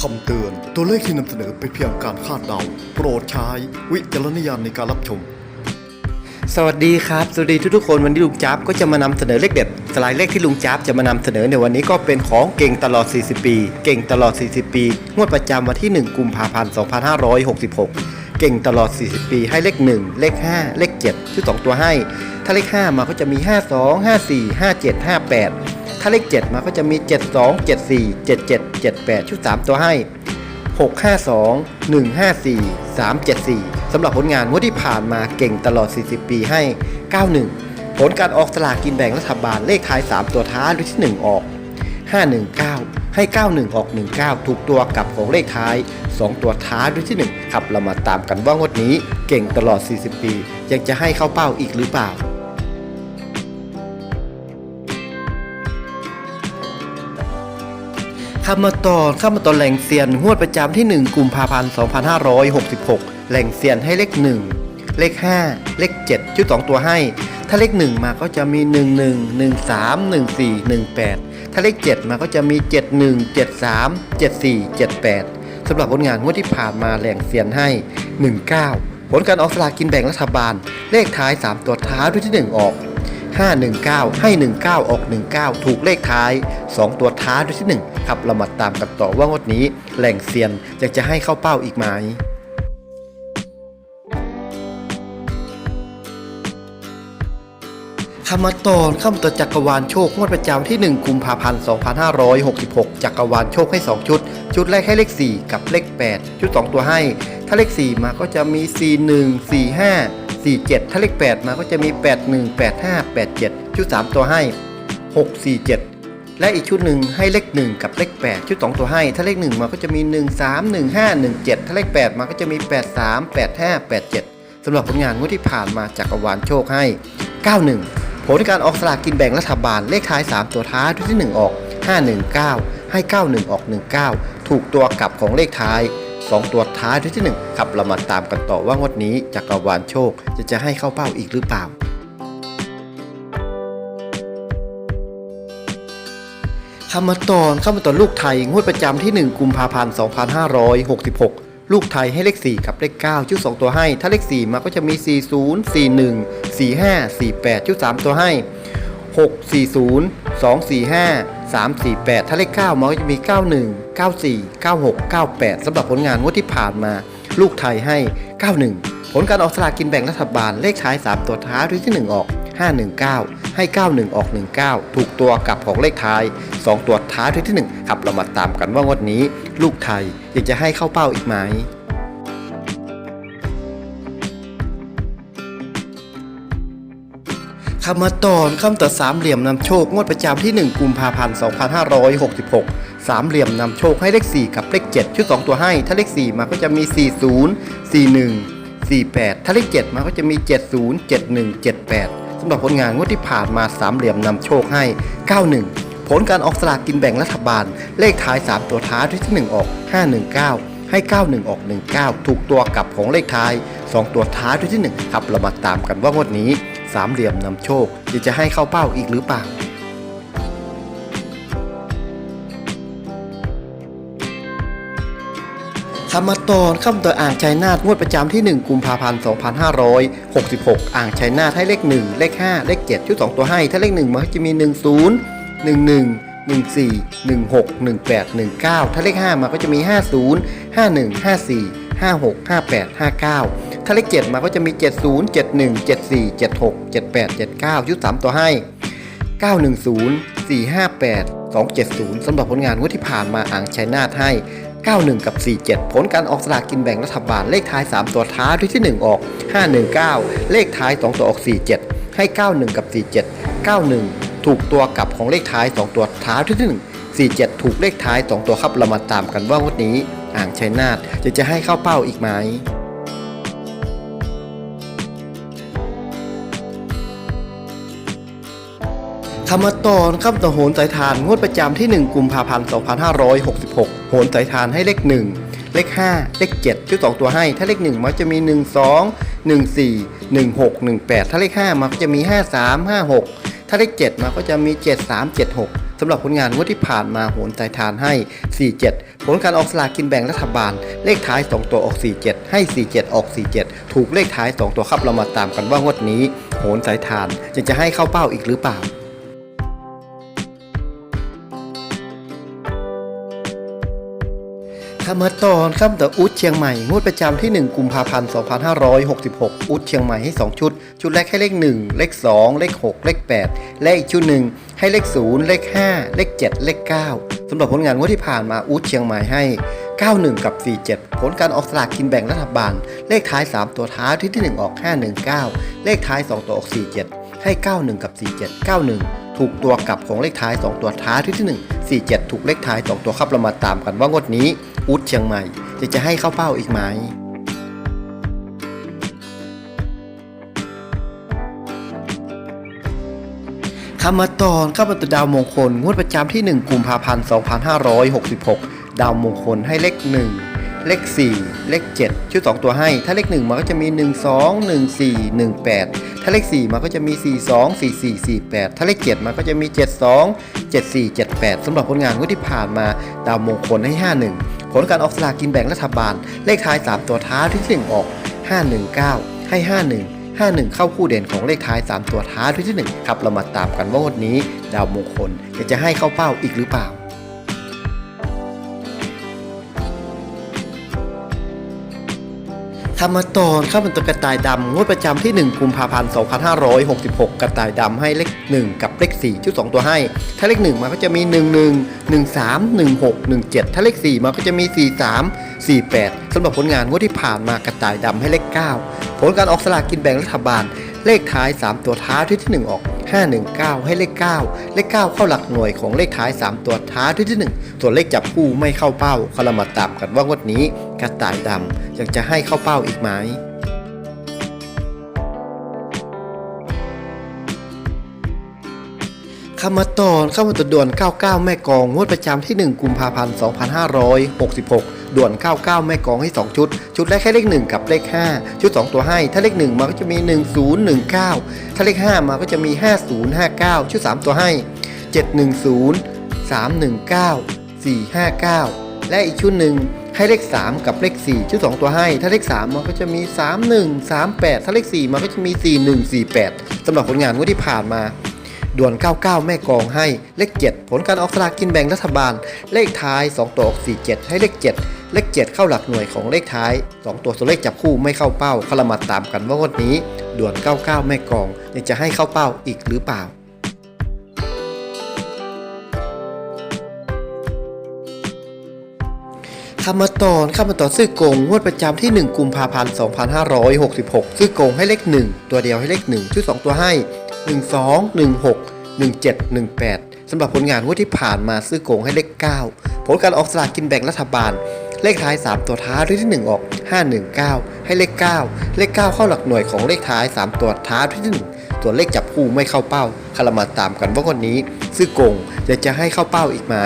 คำเตือน ตัวเลขที่นำเสนอเป็นเพียงการคาดเดา โปรดใช้วิจารณญาณในการรับชม สวัสดีครับ สวัสดีทุกๆคนวันนี้ลุงจ๊บก็จะมานำเสนอเลขเด็ดสไลด์เลขที่ลุงจ๊บจะมานำเสนอในวันนี้ก็เป็นของเก่งตลอด 40 ปี เก่งตลอด 40 ปี งวดประจำวันที่ 1 กุมภาพันธ์ 2566 เก่งตลอด 40 ปี ให้เลข 1 เลข 5 เลข 7ชุด2ตัวให้ ถ้าเลข 5 มาก็จะมี 52 54 57 58 ถ้าเลข 7 มาก็จะมี 72 74 77 78 ชุด 3 ตัวให้ 652 154 374 สำหรับผลงานงวดที่ผ่านมาเก่งตลอด 40 ปีให้ 91 ผลการออกสลากกินแบ่งรัฐบาลเลขท้าย 3 ตัวท้ายด้วยที่ 1 ออก 519 ให้ 91 ออก 19 ถูกตัวกับของเลขท้าย 2 ตัวท้ายด้วยที่ 1 ครับเรามาตามกันว่างวดนี้เก่งตลอด 40 ปี ยังจะให้เข้าเป้าอีกหรือเปล่า ข้ามาตอนข้ามาตอนแหล่งเซียนงวดประจำที่ 1กุมภาพันธ์ 2566 แหล่งเซียนให้เลข 1 เลข 5 เลข 7 ชุด 2 ตัวให้ ถ้าเลข 1 มาก็จะมี 11 13 14 18 ถ้าเลข 7 มาก็จะมี 71 73 74 78 สำหรับผลงานงวดที่ผ่านมาแหล่งเซียนให้ 19 ผลการออกสลากกินแบ่งรัฐบาล เลขท้าย 3 ตัวท้ายด้วยที่ 1 ออก 519 ให้ 19 ออก 19 ถูกเลขท้าย 2 ตัวท้ายด้วยที่ 1 ครับ เรามาตามกันต่อว่างวดนี้แหล่งเซียนอยากจะให้เข้าเป้าอีกไหมคำมาตอนข้ามต่อจักรวาลโชคงวดประจำที่ 1 กุมภาพันธ์ 2566 จักรวาลโชคให้ 2 ชุด ชุดแรกให้เลข 4 กับเลข 8 ชุด 2 ตัวให้ ถ้าเลข 4 มาก็จะมี 41 45 47 ถ้าเลข 8 มาก็จะมี 81 85 87 ชุด 3 ตัวให้ 647 และอีกชุดหนึ่งให้เลข 1 กับเลข 8 ชุด 2 ตัวให้ ถ้าเลข 1 มาก็จะมี 13 15 17 ถ้าเลข 8 มาก็จะมี 83 85 87 สำหรับผลงานงวดที่ผ่านมาจากกรวาลโชคให้ 91 ผลการออกสลากกินแบ่งรัฐบาลเลขท้าย 3 ตัวท้ายชุดที่ 1 ออก 519 ให้ 91 ออก 19 ถูกตัวกลับของเลขท้าย 2 ตัวท้ายด้วยที่1ครับเรามาตามกันต่อว่างวดนี้จักรวาลโชคจะจะให้เข้าเป้าอีกหรือเปล่าคำมาตอนเข้ามาตอนลูกไทยงวดประจำที่ 1 กุมภาพันธ์ 2566ลูกไทยให้เลข 4 กับเลข 9 ชุด 2 ตัวให้ ถ้าเลข 4 มาก็จะมี 40 41 45 48 ชุด 3 ตัวให้ 640 245 348 ถ้าเลข9มันก็จะมี 91 94 96 98สำหรับผลงานงวดที่ผ่านมา ลูกไทยให้ 91 ผลการออกสลากกินแบ่งรัฐบาลเลขท้าย 3 ตัวท้ายด้วยที่ 1 ออก 519 ให้ 91 ออก 19 ถูกตัวกลับของเลขท้าย 2 ตัวท้ายด้วยที่ 1 ครับเรามาตามกันว่างวดนี้ ลูกไทยยังจะให้เข้าเป้าอีกไหม คำมาตอนคำต่อสามเหลี่ยมนำโชคงวดประจำที่ 1 กุมภาพันธ์ 2566 สามเหลี่ยมนำโชคให้เลข 4 กับเลข 7 ชุด 2 ตัวให้ ถ้าเลข 4 มาก็จะมี 40 41 48 ถ้าเลข 7 มาก็จะมี 70 71 78สำหรับผลงานงวดที่ผ่านมาสามเหลี่ยมนำโชคให้ 91 ผลการออกสลากกินแบ่งรัฐบาล เลขท้าย 3 ตัวท้ายที่ 1 ออก 519ให้ 91 ออก 19 ถูกตัวกลับของเลขท้าย 2 ตัวท้ายด้วยที่ 1 ครับ เรามาตามกันว่างวดนี้ สามเหลี่ยมนำโชคจะจะให้เข้าเป้าอีกหรือเปล่าคำมตอนคำต่ออ่างชัยนาทงวดประจำที่ 1 กุมภาพันธ์ 2566 อ่างชัยนาทให้เลข 1 เลข 5 เลข 7 ชุด 2 ตัวให้ ถ้าเลข 1 มันก็จะมี 10 11 14 16 18 19 ถ้าเลข 5 มาก็จะมี 50 51 54 56 58 59 ถ้าเลข7มาก็จะมี 70 71 74 76 78 79 ชุด 3 ตัวให้ 910 458 270 สำหรับผลงานงวดที่ผ่านมาอ่างชัยนาทให้ 91 กับ 47 ผลการออกสลากกินแบ่งรัฐบาลเลขท้าย 3 ตัวท้ายด้วยที่ 1 ออก 519 เลขท้าย 2 ตัวออก 47 ให้ 91 กับ 47 91 ถูกตัวกลับของเลขท้าย 2 ตัวท้ายที่ 1 47 ถูกเลขท้าย 2 ตัวครับเรามาตามกันว่างวดนี้ อ่างชัยนาทจะจะให้เข้าเป้าอีกไหม คำมตอนคำต่อโหนสายทานงวดประจำที่ 1 กุมภาพันธ์ 2566 โหนสายทานให้เลข 1 เลข 5 เลข 7ชุด2ตัวให้ ถ้าเลข 1 มันจะมี 1 2 1 4 1 6 1 8 ถ้าเลข 5 มันก็จะมี 5 3 5 6 ถ้าเลข 7 มันก็จะมี 7 3 7 6สำหรับผลงานงวดที่ผ่านมาโหนสายทานให้ 47 ผลการออกสลากกินแบ่งรัฐบาล เลขท้าย 2 ตัวออก 47 ให้ 47 ออก 47 ถูกเลขท้าย 2 ตัวครับเรามาตามกันว่างวดนี้ โหนสายทานจะจะให้เข้าเป้าอีกหรือเปล่า คำมาตอนคำต่ออุดเชียงใหม่งวดประจำที่ 1 กุมภาพันธ์ 2566 อุดเชียงใหม่ให้ 2 ชุด ชุดแรกให้เลข 1 เลข 2 เลข 6 เลข 8 และอีกชุดหนึ่งให้เลข 0 เลข 5 เลข 7 เลข 9สำหรับผลงานงวดที่ผ่านมาอุดเชียงใหม่ให้ 91 กับ 47 ผลการออกสลากกินแบ่งรัฐบาล เลขท้าย 3 ตัวท้ายที่ที่ 1 ออก 519 เลขท้าย 2 ตัวออก 47 ให้ 91 กับ 47 91ถูกตัวกลับของเลขท้าย 2 ตัวท้ายที่ที่ 1 47 ถูกเลขท้าย 2 ตัวครับเรามาตามกันว่างวดนี้ อุดเชียงใหม่จะจะให้เข้าเป้าอีกไหมคำมาตอนข้าพเจ้าดาวมงคล งวดประจำที่ 1กุมภาพันธ์ 2566 ดาวมงคลให้เลข 1 เลข 4 เลข 7 ชุด 2 ตัวให้ ถ้าเลข 1 มันก็จะมี 1 2 1 4 1 8 ถ้าเลข 4 มันก็จะมี 4 2 4 4 4 8 ถ้าเลข 7 มันก็จะมี 7 2 7 4 7 8สำหรับผลงานงวดที่ผ่านมา ดาวมงคลให้ 51 ผลการออกสลากกินแบ่งรัฐบาล เลขท้าย 3 ตัวท้ายที่1ออก 519 ให้ 51 51 เข้าคู่เด่นของเลขท้าย 3 ตัวท้ายที่1ครับเรามาตามกันว่างวดนี้ ดาวมงคลจะจะให้เข้าเป้าอีกหรือเปล่า ธรรมตอนข้าวมันตัวกระต่ายดำงวดประจำที่ 1 กุมภาพันธ์ 2566 กระต่ายดำให้เลข 1 กับเลข 4 ชุด 2 ตัวให้ ถ้าเลข 1มันก็จะมี 11 13 16 17 ถ้าเลข 4มันก็จะมี 43 48สำหรับผลงานงวดที่ผ่านมากระต่ายดำให้เลข 9 ผลการออกสลากกินแบ่งรัฐบาล เลขท้าย 3 ตัวท้ายที่ที่ 1 ออก 519 ให้เลข 9 เลข 9 เข้าหลักหน่วยของเลขท้าย 3 ตัวท้ายที่ที่ 1 ส่วนเลขจับคู่ไม่เข้าเป้าเขาเรามาตามกันว่างวดนี้กระต่ายดำยังจะให้เข้าเป้าอีกไหมคำมาตอนเข้ามาตัวด่วน 99 แม่กองงวดประจำที่ 1 กุมภาพันธ์ 2566 ด่วน 99 แม่กองให้ 2 ชุด ชุดแรกแค่เลข 1 กับเลข 5 ชุด 2 ตัวให้ ถ้าเลข 1 มาก็จะมี 1019 ถ้าเลข 5 มาก็จะมี 5059 ชุด 3 ตัวให้ 710 319 459 และอีกชุดหนึ่งให้เลข 3 กับเลข 4 ชุด 2 ตัวให้ ถ้าเลข 3 มันก็จะมี 31 38 ถ้าเลข 4 มันก็จะมี 41 48สำหรับผลงานงวดที่ผ่านมา ด่วน 99 แม่กองให้ เลข 7 ผลการออกสลากกินแบ่งรัฐบาล เลขท้าย 2 ตัวออก47 ให้เลข 7 เลข7เข้าหลักหน่วยของเลขท้าย 2 ตัวตัวเลขจับคู่ไม่เข้าเป้าขาเรามาตามกันว่างวดนี้ด่วน 99 แม่กองยังจะให้เข้าเป้าอีกหรือเปล่าคำมาตอนคำมาต่อซื้อกงงวดประจำที่ 1 กุมภาพันธ์ 2566 ซื้อกงให้เลข 1 ตัวเดียวให้เลข 1ชุด2ตัวให้ 12 16 17 18สำหรับผลงานงวดที่ผ่านมาซื้อกงให้เลข 9 ผลการออกสลากกินแบ่งรัฐบาล เลขท้าย 3 ตัวท้ายด้วยที่ 1 ออก 519 ให้เลข 9 เลข 9 เข้าหลักหน่วยของเลขท้าย 3 ตัวท้ายด้วยที่ 1 ตัวเลขจับคู่ไม่เข้าเป้าคารามาตามกันว่าคนนี้ ซื้อกงจะจะให้เข้าเป้าอีกไหม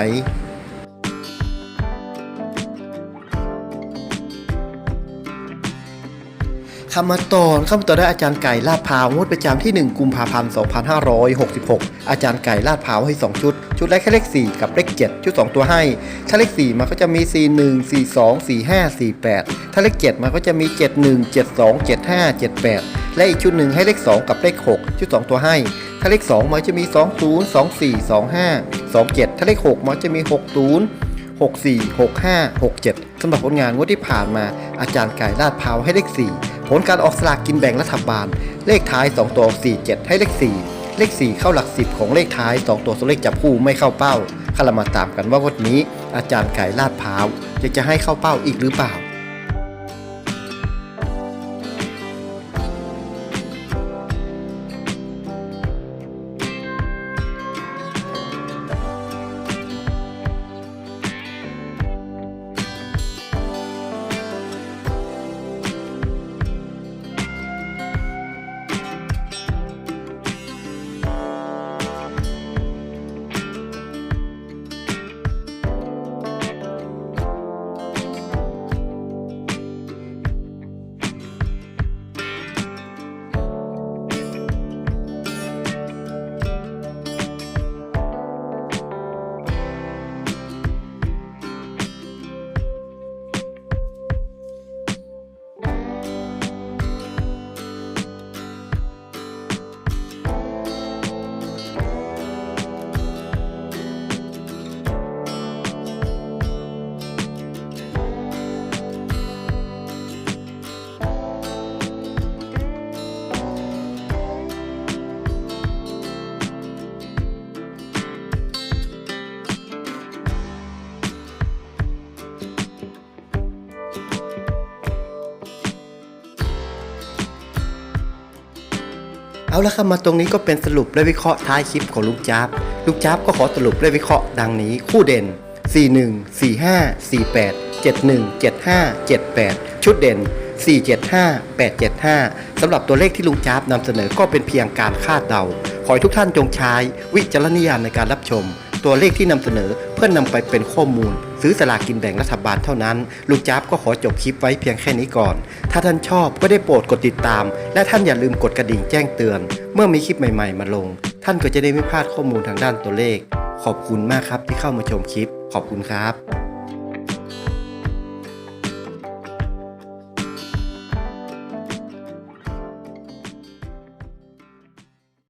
คำมตอนคำต่อได้อาจารย์ไก่ลาดพาวงวดประจำที่ 1 กุมภาพันธ์ 2566 อาจารย์ไก่ลาดพาวให้ 2 ชุด ชุดแรกแค่เลข 4 กับเลข 7 ชุด 2 ตัวให้ ถ้าเลข 4 มันก็จะมี 41 42 45 48 ถ้าเลข 7 มันก็จะมี 71 72 75 78 และอีกชุดหนึ่งให้เลข 2 กับเลข 6 ชุด 2 ตัวให้ ถ้าเลข 2 มันจะมี 20 24 25 27 ถ้าเลข 6 มันจะมี 60 64 65 67สำหรับผลงานงวดที่ผ่านมาอาจารย์ไก่ลาดพาวให้เลข 4 ผลการออกสลากกินแบ่งรัฐบาล เลขท้าย 2 ตัว 47 ให้เลข 4 เลข 4 เข้าหลัก 10 ของเลขท้าย 2 ตัวสเลขจับคู่ไม่เข้าเป้าข้ารามาตามกันว่างวดนี้ อาจารย์ไก่ลาดพร้าวจะจะให้เข้าเป้าอีกหรือเปล่า เอาละครับมาตรงนี้ก็เป็นสรุปและวิเคราะห์ท้ายคลิปของลุงจ๊าบลุงจ๊าบก็ขอสรุปและวิเคราะห์ดังนี้ คู่เด่น 41 45 48 71 75 78 ชุดเด่น 475 875 สำหรับตัวเลขที่ลุงจ๊าบนำเสนอก็เป็นเพียงการคาดเดา ขอให้ทุกท่านจงใช้วิจารณญาณในการรับชม ตัวเลขที่นำเสนอเพื่อนนำไปเป็นข้อมูล ซื้อสลากกินแบ่งรัฐบาลเท่านั้น ลุงจ๊าบก็ขอจบคลิปไว้เพียงแค่นี้ก่อน ถ้าท่านชอบก็ได้โปรดกดติดตาม และท่านอย่าลืมกดกระดิ่งแจ้งเตือน เมื่อมีคลิปใหม่ๆ มาลง ท่านก็จะได้ไม่พลาดข้อมูลทางด้านตัวเลข ขอบคุณมากครับที่เข้ามาชมคลิป ขอบคุณครับ